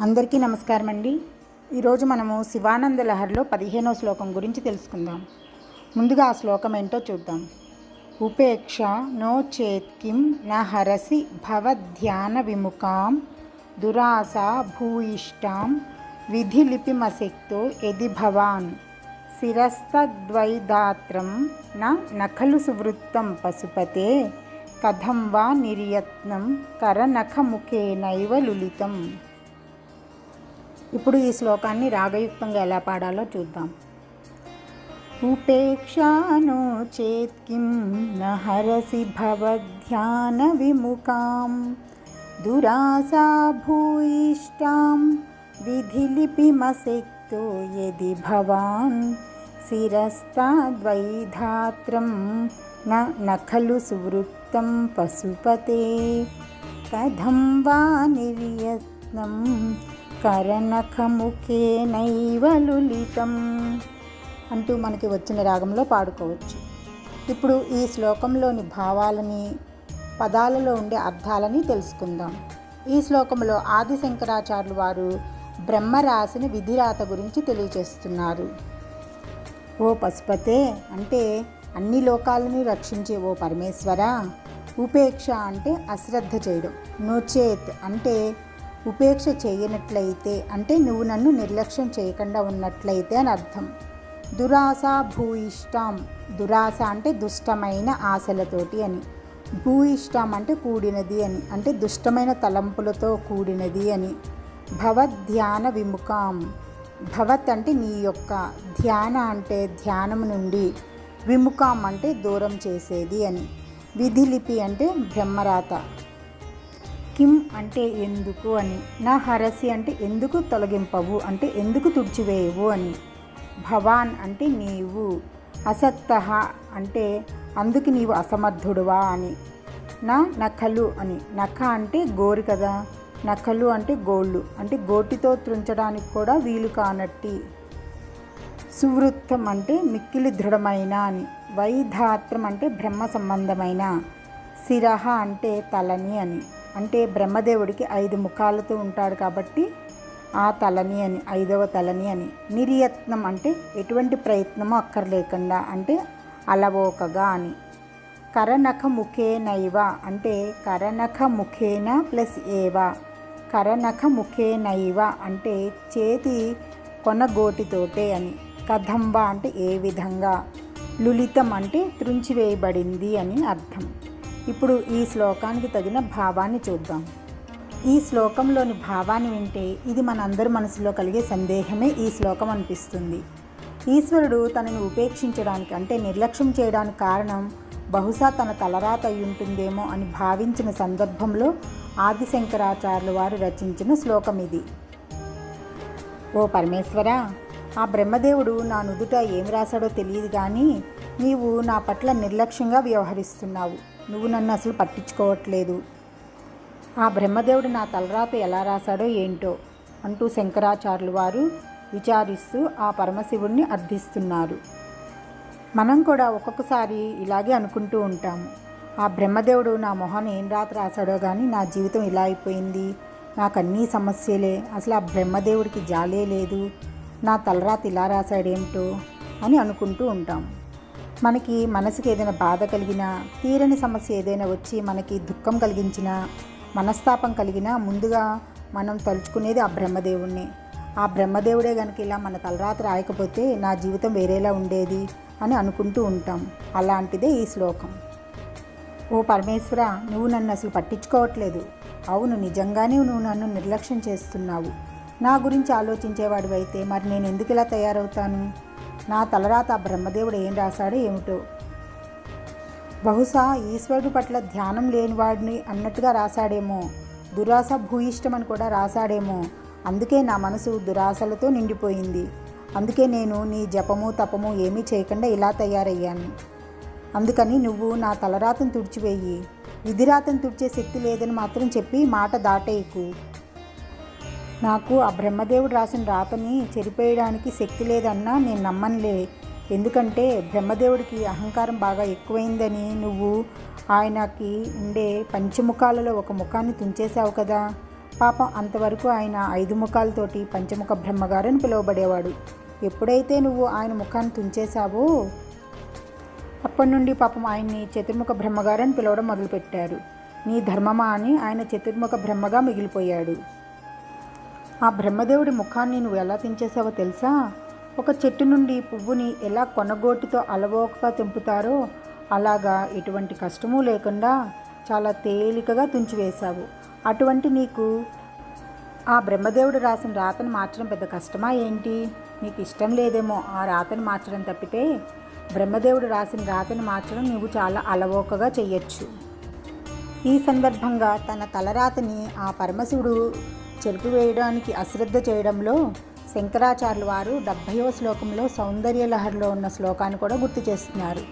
అందరికీ నమస్కారం అండి ఈరోజు మనము శివానంద లహరిలో పదిహేనో శ్లోకం గురించి తెలుసుకుందాం. ముందుగా ఆ శ్లోకం ఏంటో చూద్దాం. ఉపేక్ష నో చేత్కిం న హరసి భవధ్యాన విముఖాం దురాస భూయిష్టాం విధిలిపిమశక్తో ఎది భవాన్ శిరస్తద్వైదాత్రం న నఖలు సువృత్తం పశుపతే కథం వా నిర్యత్నం కరనఖముఖేనైవ లులితం. ఇప్పుడు ఈ శ్లోకాన్ని రాగయుక్తంగా ఎలా పాడాలో చూద్దాం. ఉపేక్షానో చేత్కిం న హరసి భవధ్యాన విముఖాం దురాసా భూయిష్టాం విధిలిపిమశక్తో యది భవాన్ శిరస్తాద్వైధాత్రం న నఖలు సువృత్తం పశుపతే కథం వా నిర్యత్నం కరనఖముఖేనైవ లులితం అంటూ మనకి వచ్చిన రాగంలో పాడుకోవచ్చు. ఇప్పుడు ఈ శ్లోకంలోని భావాలని పదాలలో ఉండే అర్థాలని తెలుసుకుందాం. ఈ శ్లోకంలో ఆది శంకరాచార్యులు వారు బ్రహ్మరాశిని విధిరాత గురించి తెలియజేస్తున్నారు. ఓ పశుపతే అంటే అన్ని లోకాలని రక్షించే ఓ పరమేశ్వర ఉపేక్ష అంటే అశ్రద్ధ చేయడం. నోచేత్ అంటే ఉపేక్ష చేయనట్లయితే అంటే నువ్వు నన్ను నిర్లక్ష్యం చేయకుండా ఉన్నట్లయితే అని అర్థం. దురాశ భూయిష్టం దురాశ అంటే దుష్టమైన ఆశలతోటి అని. భూయిష్టం అంటే కూడినది అని అంటే దుష్టమైన తలంపులతో కూడినది అని. భవధ్యాన విముఖం భవత్ అంటే నీ యొక్క ధ్యాన అంటే ధ్యానం నుండి విముఖం అంటే దూరం చేసేది అని. విధిలిపి అంటే బ్రహ్మరాత. కిమ్ అంటే ఎందుకు అని? నా హరసి అంటే ఎందుకు తొలగింపవు? అంటే ఎందుకు తుడిచివేయవు అని. భవాన్ అంటే నీవు. అసక్త అంటే అందుకు నీవు అసమర్థుడువా అని. నా నఖలు అని. నఖ అంటే గోరు కదా. నఖలు అంటే గోళ్ళు. అంటే గోటితో త్రుంచడానికి కూడా వీలు కానట్టి. సువృత్తం అంటే మిక్కిలి దృఢమైన అని. వైధాత్రం అంటే బ్రహ్మ సంబంధమైన. శిరహ అంటే తలని అని. అంటే బ్రహ్మదేవుడికి ఐదు ముఖాలతో ఉంటాడు కాబట్టి ఆ తలని అని ఐదవ తలని అని. నిర్యత్నం అంటే ఎటువంటి ప్రయత్నము అక్కర్లేకుండా అంటే అలవోకగా అని. కరనఖ ముఖేనైవ అంటే కరనఖ ముఖేన ప్లస్ ఏవ. కరనఖ ముఖేనైవ అంటే చేతి కొనగోటితోటే అని. కదంబ అంటే ఏ విధంగా? లులితం అంటే త్రుంచివేయబడింది అని అర్థం. ఇప్పుడు ఈ శ్లోకానికి తగిన భావాన్ని చూద్దాం. ఈ శ్లోకంలోని భావాన్ని వింటే ఇది మనందరి మనసులో కలిగే సందేహమే ఈ శ్లోకం అనిపిస్తుంది. ఈశ్వరుడు తనని ఉపేక్షించడానికి అంటే నిర్లక్ష్యం చేయడానికి కారణం బహుశా తన తలరాత అయి ఉంటుందేమో అని భావించిన సందర్భంలో ఆదిశంకరాచార్యుల వారు రచించిన శ్లోకం ఇది. ఓ పరమేశ్వర ఆ బ్రహ్మదేవుడు నా నుదుట ఏం రాశాడో తెలియదు కానీ నీవు నా పట్ల నిర్లక్ష్యంగా వ్యవహరిస్తున్నావు. నువ్వు నన్ను అసలు పట్టించుకోవట్లేదు. ఆ బ్రహ్మదేవుడు నా తలరాత ఎలా రాశాడో ఏంటో అంటూ శంకరాచార్యులు వారు విచారిస్తూ ఆ పరమశివుణ్ణి అర్థిస్తున్నారు. మనం కూడా ఒక్కొక్కసారి ఇలాగే అనుకుంటూ ఉంటాము. ఆ బ్రహ్మదేవుడు నా మొహం ఏం రాత రాశాడో కానీ నా జీవితం ఇలా అయిపోయింది. నాకు అన్నీ సమస్యలే. అసలు ఆ బ్రహ్మదేవుడికి జాలే లేదు. నా తలరాత ఇలా రాశాడేమిటో అని అనుకుంటూ ఉంటాం మనకి మనసుకి ఏదైనా బాధ కలిగినా తీరని సమస్య ఏదైనా వచ్చి మనకి దుఃఖం కలిగించినా మనస్తాపం కలిగినా ముందుగా మనం తలుచుకునేది ఆ బ్రహ్మదేవుణ్ణి. ఆ బ్రహ్మదేవుడే కనుక ఇలా మన తలరాత రాయకపోతే నా జీవితం వేరేలా ఉండేది అని అనుకుంటూ ఉంటాం. అలాంటిదే ఈ శ్లోకం. ఓ పరమేశ్వర నువ్వు నన్ను అసలు పట్టించుకోవట్లేదు. అవును నిజంగానే నువ్వు నన్ను నిర్లక్ష్యం చేస్తున్నావు. నా గురించి ఆలోచించేవాడు అయితే మరి నేను ఎందుకు ఇలా తయారవుతాను? నా తలరాత బ్రహ్మదేవుడు ఏం రాశాడో ఏమిటో. బహుశా ఈశ్వరుడు పట్ల ధ్యానం లేనివాడిని అన్నట్టుగా రాశాడేమో. దురాశ భూయిష్టం అని కూడా రాశాడేమో. అందుకే నా మనసు దురాశలతో నిండిపోయింది. అందుకే నేను నీ జపము తపము ఏమీ చేయకుండా ఇలా తయారయ్యాను. అందుకని నువ్వు నా తలరాతను తుడిచివేయి. విధిరాతను తుడిచే శక్తి లేదని మాత్రం చెప్పి మాట దాటేయకు. నాకు ఆ బ్రహ్మదేవుడు రాసిన రాతని చెరిపేయడానికి శక్తి లేదన్నా నేను నమ్మనులే. ఎందుకంటే బ్రహ్మదేవుడికి అహంకారం బాగా ఎక్కువైందని నువ్వు ఆయనకి ఉండే పంచముఖాలలో ఒక ముఖాన్ని తుంచేశావు కదా. పాపం అంతవరకు ఆయన ఐదు ముఖాలతోటి పంచముఖ బ్రహ్మగారని పిలువబడేవాడు. ఎప్పుడైతే నువ్వు ఆయన ముఖాన్ని తుంచేశావో అప్పటి నుండి పాపం ఆయన్ని చతుర్ముఖ బ్రహ్మగారని పిలవడం మొదలుపెట్టారు. నీ ధర్మమా అని ఆయన చతుర్ముఖ బ్రహ్మగా మిగిలిపోయాడు. ఆ బ్రహ్మదేవుడి ముఖాన్ని నువ్వు ఎలా తెంచేసావో తెలుసా? ఒక చెట్టు నుండి పువ్వుని ఎలా కొనగోటితో అలవోకగా తెంపుతారో అలాగా ఎటువంటి కష్టము లేకుండా చాలా తేలికగా తుంచివేశావు. అటువంటి నీకు ఆ బ్రహ్మదేవుడు రాసిన రాతను మార్చడం పెద్ద కష్టమా ఏంటి? నీకు ఇష్టం లేదేమో ఆ రాతను మార్చడం తప్పితే బ్రహ్మదేవుడు రాసిన రాతను మార్చడం నువ్వు చాలా అలవోకగా చెయ్యొచ్చు. ఈ సందర్భంగా తన తలరాతని ఆ పరమశివుడు చెరుకు వేయడానికి అశ్రద్ధ చేయడంలో శంకరాచార్యుల వారు డెబ్భైవ శ్లోకంలో సౌందర్య లహరిలో ఉన్న శ్లోకాన్ని కూడా గుర్తు చేస్తున్నారు.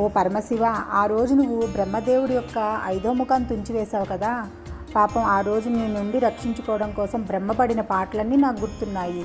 ఓ పరమశివ ఆ రోజు నువ్వు బ్రహ్మదేవుడి యొక్క ఐదో ముఖాన్ని తుంచివేశావు కదా పాపం ఆ రోజు నీ నుండి రక్షించుకోవడం కోసం బ్రహ్మపడిన పాటలన్నీ నాకు గుర్తున్నాయి.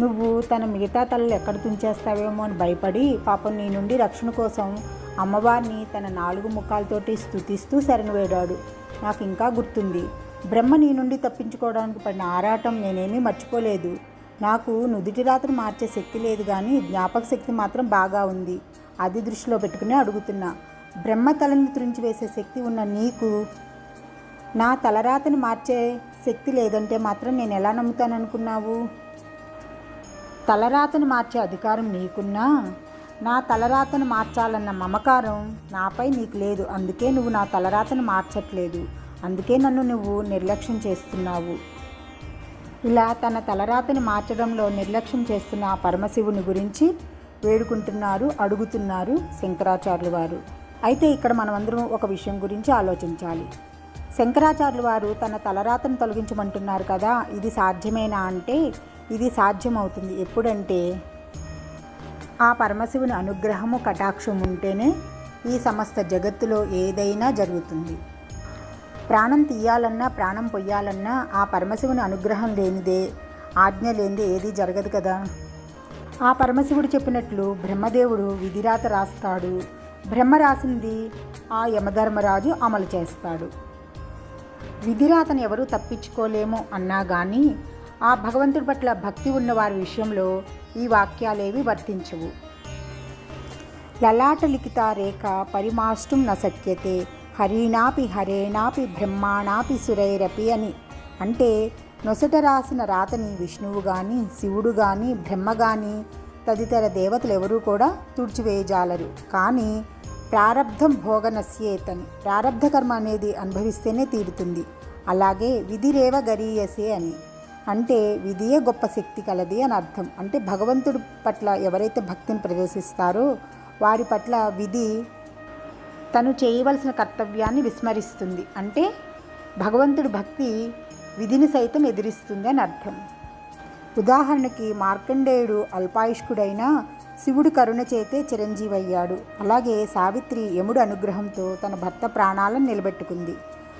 నువ్వు తన మిగతా తలలు ఎక్కడ తుంచేస్తావేమో అని భయపడి పాపం నీ నుండి రక్షణ కోసం అమ్మవారిని తన నాలుగు ముఖాలతోటి స్థుతిస్తూ శరణు వేడాడు. నాకు ఇంకా గుర్తుంది. బ్రహ్మ నీ నుండి తప్పించుకోవడానికి పడిన ఆరాటం నేనేమీ మర్చిపోలేదు. నాకు నుదుటి రాత్రి మార్చే శక్తి లేదు కానీ జ్ఞాపక శక్తి మాత్రం బాగా ఉంది. అది దృష్టిలో పెట్టుకుని అడుగుతున్నా. బ్రహ్మ తలని తురించి వేసే శక్తి ఉన్న నీకు నా తలరాతని మార్చే శక్తి లేదంటే మాత్రం నేను ఎలా నమ్ముతాననుకున్నావు? తలరాతను మార్చే అధికారం నీకున్నా? నా తలరాతను మార్చాలన్న మమకారం నాపై నీకు లేదు. అందుకే నువ్వు నా తలరాతను మార్చట్లేదు. అందుకే నన్ను నువ్వు నిర్లక్ష్యం చేస్తున్నావు. ఇలా తన తలరాతని మార్చడంలో నిర్లక్ష్యం చేస్తున్న ఆ పరమశివుని గురించి వేడుకుంటున్నారు అడుగుతున్నారు శంకరాచార్యులు వారు. అయితే ఇక్కడ మనమందరం ఒక విషయం గురించి ఆలోచించాలి. శంకరాచార్యులు వారు తన తలరాతను తొలగించమంటున్నారు కదా ఇది సాధ్యమేనా అంటే ఇది సాధ్యమవుతుంది. ఎప్పుడంటే ఆ పరమశివుని అనుగ్రహము కటాక్షం ఉంటేనే ఈ సమస్త జగత్తులో ఏదైనా జరుగుతుంది. ప్రాణం తీయాలన్నా ప్రాణం పొయ్యాలన్నా ఆ పరమశివుని అనుగ్రహం లేనిదే ఆజ్ఞ లేనిదే ఏదీ జరగదు కదా. ఆ పరమశివుడు చెప్పినట్లు బ్రహ్మదేవుడు విధిరాత రాస్తాడు. బ్రహ్మ రాసింది ఆ యమధర్మరాజు అమలు చేస్తాడు. విధిరాతను ఎవరూ తప్పించుకోలేము అన్నా కానీ ఆ భగవంతుడి పట్ల భక్తి ఉన్న వారి విషయంలో ఈ వాక్యాలేవి వర్తించవు. లలాట లిఖిత రేఖ పరిమాష్టం న సత్యతే హరిణాపి హరేణాపి బ్రహ్మాణాపి సురైరపి అని. అంటే నొసట రాసిన రాతని విష్ణువు కానీ శివుడు కానీ బ్రహ్మ కానీ తదితర దేవతలు ఎవరూ కూడా తుడిచివేయజాలరు. కానీ ప్రారబ్ధం భోగనస్యేతని ప్రారబ్ధ కర్మ అనేది అనుభవిస్తేనే తీరుతుంది. అలాగే విధిరేవ గరీయసే అని. అంటే విధియే గొప్ప శక్తి కలది అని అర్థం. అంటే భగవంతుడి పట్ల ఎవరైతే భక్తిని ప్రదర్శిస్తారో వారి పట్ల విధి తను చేయవలసిన కర్తవ్యాన్ని విస్మరిస్తుంది. అంటే భగవంతుడి భక్తి విధిని సైతం ఎదిరిస్తుంది అని అర్థం. ఉదాహరణకి మార్కండేయుడు అల్పాయుష్కుడైనా శివుడు కరుణ చేతే చిరంజీవయ్యాడు. అలాగే సావిత్రి యముడు అనుగ్రహంతో తన భర్త ప్రాణాలను నిలబెట్టుకుంది.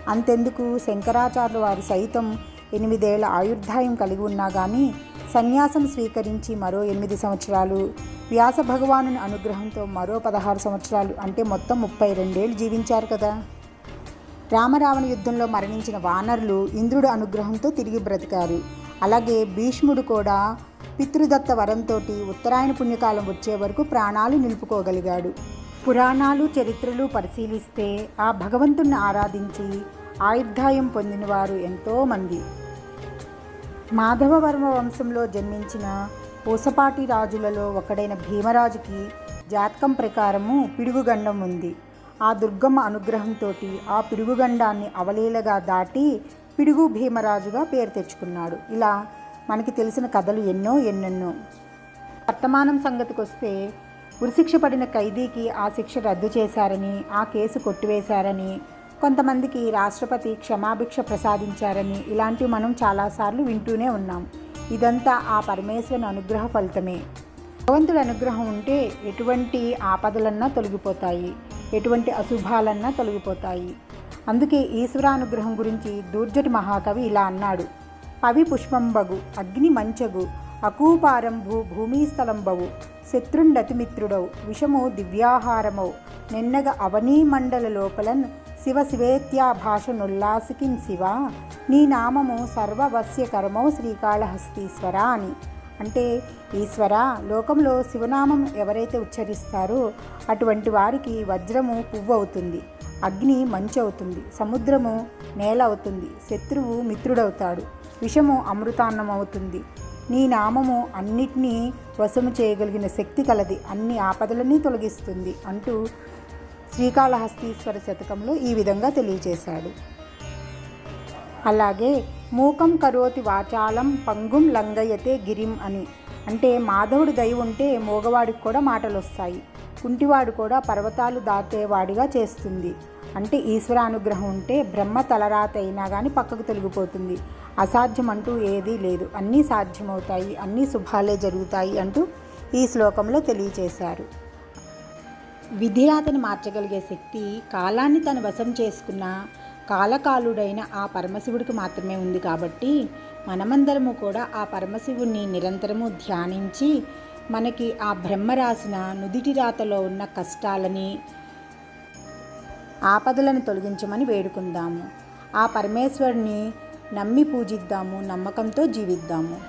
అంతెందుకు? శంకరాచార్యుల వారు సైతం ఎనిమిదేళ్ళ ఆయుర్దాయం కలిగి ఉన్నా కానీ సన్యాసం స్వీకరించి మరో ఎనిమిది సంవత్సరాలు వ్యాస భగవానుని అనుగ్రహంతో మరో పదహారు సంవత్సరాలు అంటే మొత్తం ముప్పై రెండేళ్ళు జీవించారు కదా. రామరావణ యుద్ధంలో మరణించిన వానరులు ఇంద్రుడు అనుగ్రహంతో తిరిగి బ్రతికారు. అలాగే భీష్ముడు కూడా పితృదత్త వరంతో ఉత్తరాయణ పుణ్యకాలం వచ్చే వరకు ప్రాణాలు నిలుపుకోగలిగాడు. పురాణాలు చరిత్రలు పరిశీలిస్తే ఆ భగవంతుణ్ణి ఆరాధించి ఆయుర్దాయం పొందినవారు ఎంతోమంది మాధవవర్మ వంశంలో జన్మించిన పూసపాటి రాజులలో ఒకడైన భీమరాజుకి జాతకం ప్రకారము పిడుగుగండం ఉంది. ఆ దుర్గమ్మ అనుగ్రహంతో ఆ పిడుగుగండాన్ని అవలీలగా దాటి పిడుగు భీమరాజుగా పేరు తెచ్చుకున్నాడు. ఇలా మనకి తెలిసిన కథలు ఎన్నో ఎన్నెన్నో. వర్తమానం సంగతికి వస్తే ఉరిశిక్ష పడిన ఖైదీకి ఆ శిక్ష రద్దు చేశారని ఆ కేసు కొట్టివేశారని కొంతమందికి రాష్ట్రపతి క్షమాభిక్ష ప్రసాదించారని ఇలాంటివి మనం చాలాసార్లు వింటూనే ఉన్నాం. ఇదంతా ఆ పరమేశ్వరుని అనుగ్రహ ఫలితమే. భగవంతుడి అనుగ్రహం ఉంటే ఎటువంటి ఆపదలన్నా తొలగిపోతాయి. ఎటువంటి అశుభాలన్నా తొలగిపోతాయి. అందుకే ఈశ్వరానుగ్రహం గురించి దూర్జటి మహాకవి ఇలా అన్నాడు. పవి పుష్పంబగు అగ్ని మంచగు అకూపారంభు భూమిస్థలంబవు శత్రుండతిమిత్రుడవు విషము దివ్యాహారమవు నిన్నగ అవనీ మండల లోపలన్ శివ శివేత్యాభాషనుల్లాసికిం శివ. నీ నామము సర్వవస్యకరమౌ శ్రీకాళహస్తీశ్వర అని అంటే ఈశ్వర లోకంలో శివనామం ఎవరైతే ఉచ్చరిస్తారో అటువంటి వారికి వజ్రము పువ్వు అవుతుంది అగ్ని మంచు అవుతుంది సముద్రము నేల అవుతుంది శత్రువు మిత్రుడవుతాడు. విషము అమృతాన్నం అవుతుంది నీ నామము అన్నిటినీ వశము చేయగలిగిన శక్తి కలది. అన్ని ఆపదలని తొలగిస్తుంది అంటూ శ్రీకాళహస్తీశ్వర శతకంలో ఈ విధంగా తెలియజేశాడు. అలాగే మూకం కరోతి వాచాలం పంగుం లంగయతే గిరిం అని. అంటే మాధవుడి దయ ఉంటే మోగవాడికి కూడా మాటలు వస్తాయి కుంటివాడు కూడా పర్వతాలు దాటేవాడిగా చేస్తుంది. అంటే ఈశ్వర అనుగ్రహం ఉంటే బ్రహ్మ తలరాత అయినా కానీ పక్కకు తొలగిపోతుంది. అసాధ్యం అంటూ ఏదీ లేదు. అన్నీ సాధ్యమవుతాయి. అన్నీ శుభాలే జరుగుతాయి అంటూ ఈ శ్లోకంలో తెలియచేశారు విధిరాతను మార్చగలిగే శక్తి కాలాన్ని తన వశం చేసుకున్న కాలకాలుడైన ఆ పరమశివుడికి మాత్రమే ఉంది కాబట్టి మనమందరము కూడా ఆ పరమశివుణ్ణి నిరంతరము ధ్యానించి మనకి ఆ బ్రహ్మ రాసిన నుదిటి రాతలో ఉన్న కష్టాలని ఆపదలను తొలగించమని వేడుకుందాము. ఆ పరమేశ్వరుని నమ్మి పూజిద్దాము నమ్మకంతో జీవిద్దాము.